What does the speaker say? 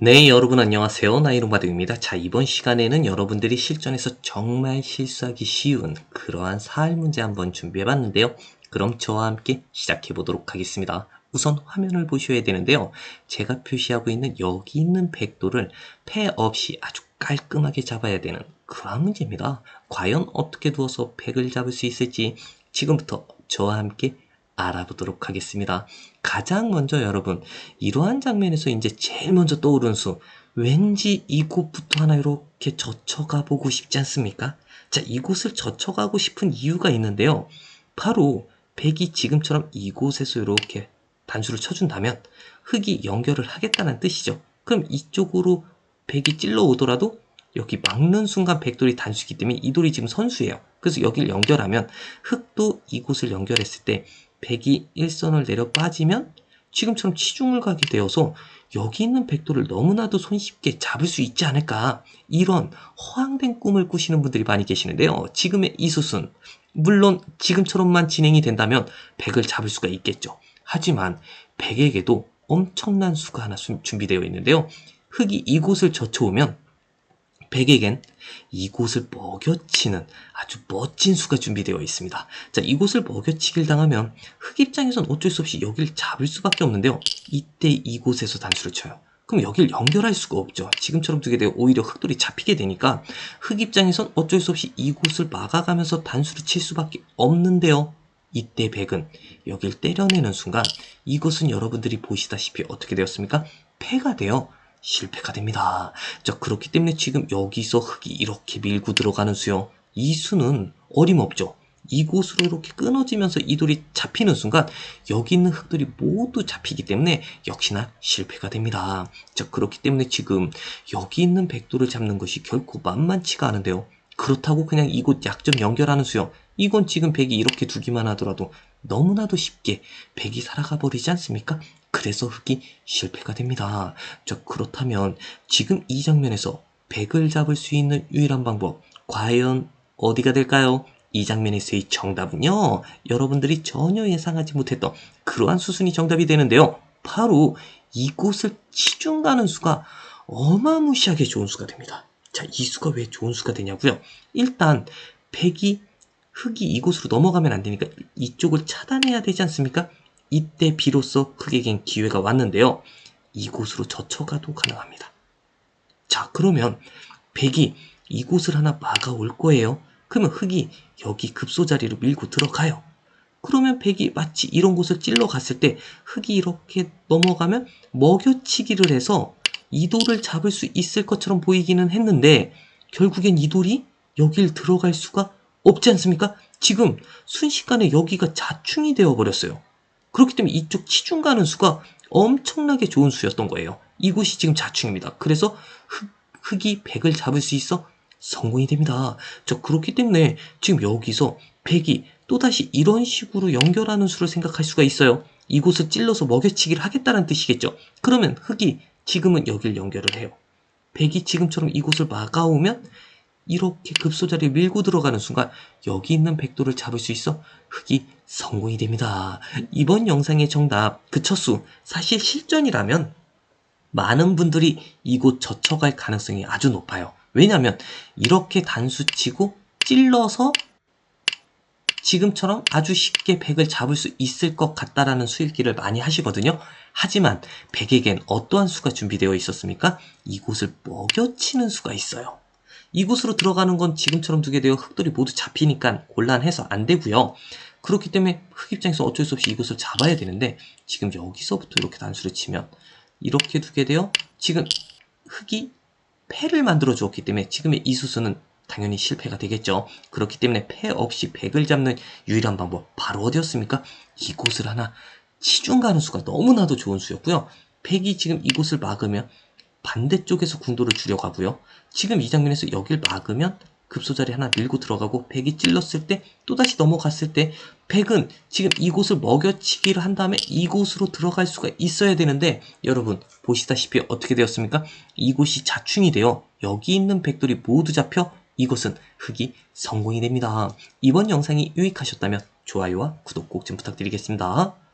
네, 여러분 안녕하세요. 나이롱바둑입니다. 자, 이번 시간에는 여러분들이 실전에서 정말 실수하기 쉬운 그러한 사활 문제 한번 준비해봤는데요. 그럼 저와 함께 시작해 보도록 하겠습니다. 우선 화면을 보셔야 되는데요. 제가 표시하고 있는 여기 있는 백도를 패 없이 아주 깔끔하게 잡아야 되는 그러한 문제입니다. 과연 어떻게 두어서 백을 잡을 수 있을지 지금부터 저와 함께 알아보도록 하겠습니다. 가장 먼저 여러분, 이러한 장면에서 이제 제일 먼저 떠오르는 수, 왠지 이곳부터 하나 이렇게 젖혀가 보고 싶지 않습니까? 자, 이곳을 젖혀가고 싶은 이유가 있는데요. 바로 백이 지금처럼 이곳에서 이렇게 단수를 쳐준다면 흙이 연결을 하겠다는 뜻이죠. 그럼 이쪽으로 백이 찔러 오더라도 여기 막는 순간 백돌이 단수이기 때문에 이 돌이 지금 선수예요. 그래서 여기를 연결하면 흙도 이곳을 연결했을 때 백이 일선을 내려 빠지면 지금처럼 치중을 가게 되어서 여기 있는 백도를 너무나도 손쉽게 잡을 수 있지 않을까 이런 허황된 꿈을 꾸시는 분들이 많이 계시는데요. 지금의 이 수순 물론 지금처럼만 진행이 된다면 백을 잡을 수가 있겠죠. 하지만 백에게도 엄청난 수가 하나 준비되어 있는데요. 흙이 이곳을 젖혀오면 백에겐 이곳을 먹여치는 아주 멋진 수가 준비되어 있습니다. 자, 이곳을 먹여치기를 당하면 흑 입장에선 어쩔 수 없이 여기를 잡을 수밖에 없는데요. 이때 이곳에서 단수를 쳐요. 그럼 여기를 연결할 수가 없죠. 지금처럼 두게 되어 오히려 흑돌이 잡히게 되니까 흑 입장에선 어쩔 수 없이 이곳을 막아가면서 단수를 칠 수밖에 없는데요. 이때 백은 여기를 때려내는 순간 이곳은 여러분들이 보시다시피 어떻게 되었습니까? 패가 되어 실패가 됩니다. 자, 그렇기 때문에 지금 여기서 흙이 이렇게 밀고 들어가는 수요. 이 수는 어림없죠. 이곳으로 이렇게 끊어지면서 이 돌이 잡히는 순간 여기 있는 흙들이 모두 잡히기 때문에 역시나 실패가 됩니다. 자, 그렇기 때문에 지금 여기 있는 백도를 잡는 것이 결코 만만치가 않은데요. 그렇다고 그냥 이곳 약점 연결하는 수요. 이건 지금 백이 이렇게 두기만 하더라도 너무나도 쉽게 백이 살아가 버리지 않습니까? 그래서 흑이 실패가 됩니다. 자, 그렇다면 지금 이 장면에서 백을 잡을 수 있는 유일한 방법, 과연 어디가 될까요? 이 장면에서의 정답은요, 여러분들이 전혀 예상하지 못했던 그러한 수순이 정답이 되는데요. 바로 이곳을 치중 가는 수가 어마무시하게 좋은 수가 됩니다. 자, 이 수가 왜 좋은 수가 되냐고요? 일단, 백이 흙이 이곳으로 넘어가면 안 되니까 이쪽을 차단해야 되지 않습니까? 이때 비로소 흙에겐 기회가 왔는데요. 이곳으로 젖혀가도 가능합니다. 자, 그러면 백이 이곳을 하나 막아올 거예요. 그러면 흙이 여기 급소 자리로 밀고 들어가요. 그러면 백이 마치 이런 곳을 찔러 갔을 때 흙이 이렇게 넘어가면 먹여치기를 해서 이 돌을 잡을 수 있을 것처럼 보이기는 했는데 결국엔 이 돌이 여길 들어갈 수가 없지 않습니까? 지금 순식간에 여기가 자충이 되어 버렸어요. 그렇기 때문에 이쪽 치중 가는 수가 엄청나게 좋은 수였던 거예요. 이곳이 지금 자충입니다. 그래서 흙, 흙이 백을 잡을 수 있어 성공이 됩니다. 저 그렇기 때문에 지금 여기서 백이 또다시 이런 식으로 연결하는 수를 생각할 수가 있어요. 이곳을 찔러서 먹여치기를 하겠다는 뜻이겠죠. 그러면 흙이 지금은 여길 연결을 해요. 백이 지금처럼 이곳을 막아오면 이렇게 급소자리에 밀고 들어가는 순간 여기 있는 백도를 잡을 수 있어 흑이 성공이 됩니다. 이번 영상의 정답 그 첫수 사실 실전이라면 많은 분들이 이곳 젖혀갈 가능성이 아주 높아요. 왜냐하면 이렇게 단수 치고 찔러서 지금처럼 아주 쉽게 백을 잡을 수 있을 것 같다라는 수일기를 많이 하시거든요. 하지만 백에겐 어떠한 수가 준비되어 있었습니까? 이곳을 먹여치는 수가 있어요. 이곳으로 들어가는 건 지금처럼 두게 되어 흙돌이 모두 잡히니까 곤란해서 안 되고요. 그렇기 때문에 흙 입장에서 어쩔 수 없이 이곳을 잡아야 되는데 지금 여기서부터 이렇게 단수를 치면 이렇게 두게 되어 지금 흙이 패를 만들어 주었기 때문에 지금의 이 수수는 당연히 실패가 되겠죠. 그렇기 때문에 패 없이 백을 잡는 유일한 방법 바로 어디였습니까? 이곳을 하나 치중 가는 수가 너무나도 좋은 수였고요. 백이 지금 이곳을 막으면 반대쪽에서 궁도를 줄여가고요. 지금 이 장면에서 여길 막으면 급소자리 하나 밀고 들어가고 백이 찔렀을 때 또다시 넘어갔을 때 백은 지금 이곳을 먹여치기를 한 다음에 이곳으로 들어갈 수가 있어야 되는데 여러분 보시다시피 어떻게 되었습니까? 이곳이 자충이 되어 여기 있는 백들이 모두 잡혀 이곳은 흙이 성공이 됩니다. 이번 영상이 유익하셨다면 좋아요와 구독 꼭 좀 부탁드리겠습니다.